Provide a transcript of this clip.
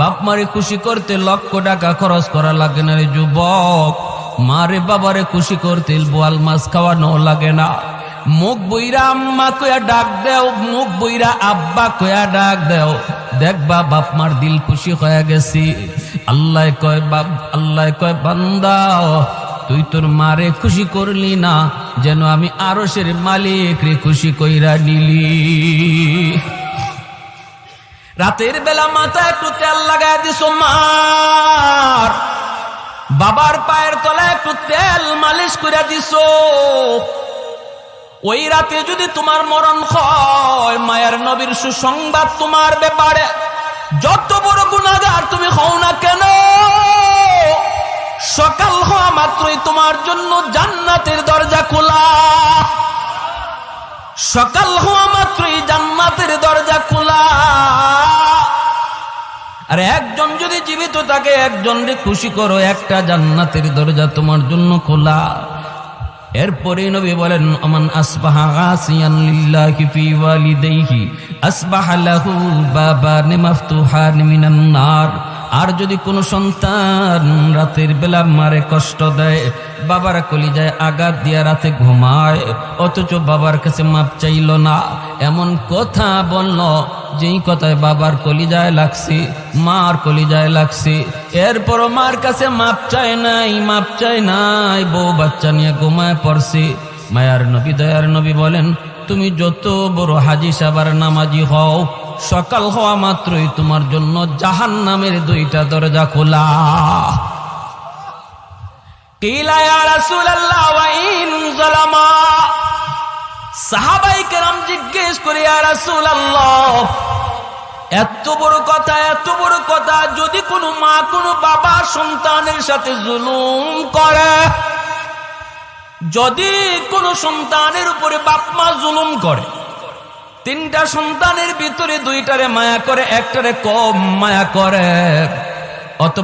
বাপ মারে খুশি করতে লক্ষ টাকা খরচ করা লাগে না রে যুবক। মারে বাবারে খুশি করতে বোয়াল মাছ খাওয়ানো লাগে না। মুখ বইরা আম্মা কয়া ডাক দেও, মুখ বইরা আব্বা কয়া ডাক দেও। দেখবা বাপ মার দিল খুশি হয়ে গেছি। আল্লাহ কয় বাপ, আল্লাহ কয় বান্দা, তুই তোর মারে খুশি করলি না, যেন আমি আরসের মালিক রে খুশি কইরা নিলি। রাতের বেলা মাথা একটু তেল লাগাই দিস মার। বাবার পায়ের তলায় একটু তেল মালিশ করে দিস ওই রাতে যদি তোমার মরণ হয়, মায়ের নবীর সুসংবাদ তোমার ব্যাপারে যত বড় গুণাগার তুমি হও না কেন? সকাল হওয়া মাত্রই তোমার জন্য জান্নাতের দরজা খোলা। সকাল হওয়া আর একজন যদি জীবিত থাকে একজনকে খুশি করো, একটা জান্নাতের দরজা তোমার জন্য খোলা। এরপরে নবী বলেন আমান আসবাহা গাসিয়ান লিল্লাহি ফি ওয়ালিদাইহি, আসবাহা লাহু বাবান মাফতুহান মিনান নার। আর যদি কোনো সন্তান রাতের বেলা মারে কষ্ট দেয়, বাবার কলিজায় আঘাত দিয়া রাতে ঘুমায়, অথচ বাবার কাছে মাপ চাইল না। এমন কথা বলল যেই কথায় বাবার কলিজায় লাগছে, মার কলিজায় লাগছে, এরপরও মার কাছে মাপ চায় নাই, মাপ চায় নাই, বউ বাচ্চা নিয়ে ঘুমায় পড়ছে। মায়ার নবী, দয়ার নবী বলেন, তুমি যত বড় হাজি সাবার নামাজি হও, সকাল হওয়া মাত্রই তোমার জন্য জাহান নামের দুইটা দরজা খোলা। কিলা ইয়া রাসূলুল্লাহ জিজ্ঞেস করে রাসূলুল্লাহ, এত বড় কথা, এত বড় কথা, যদি কোনো মা কোনো বাবা সন্তানের সাথে জুলুম করে, যদি কোনো সন্তানের উপরে বাপ মা জুলুম করে, তিনটা সন্তানের ভিতরে দুইটারে মায়া করে, একটারে কম মায়া করে, অত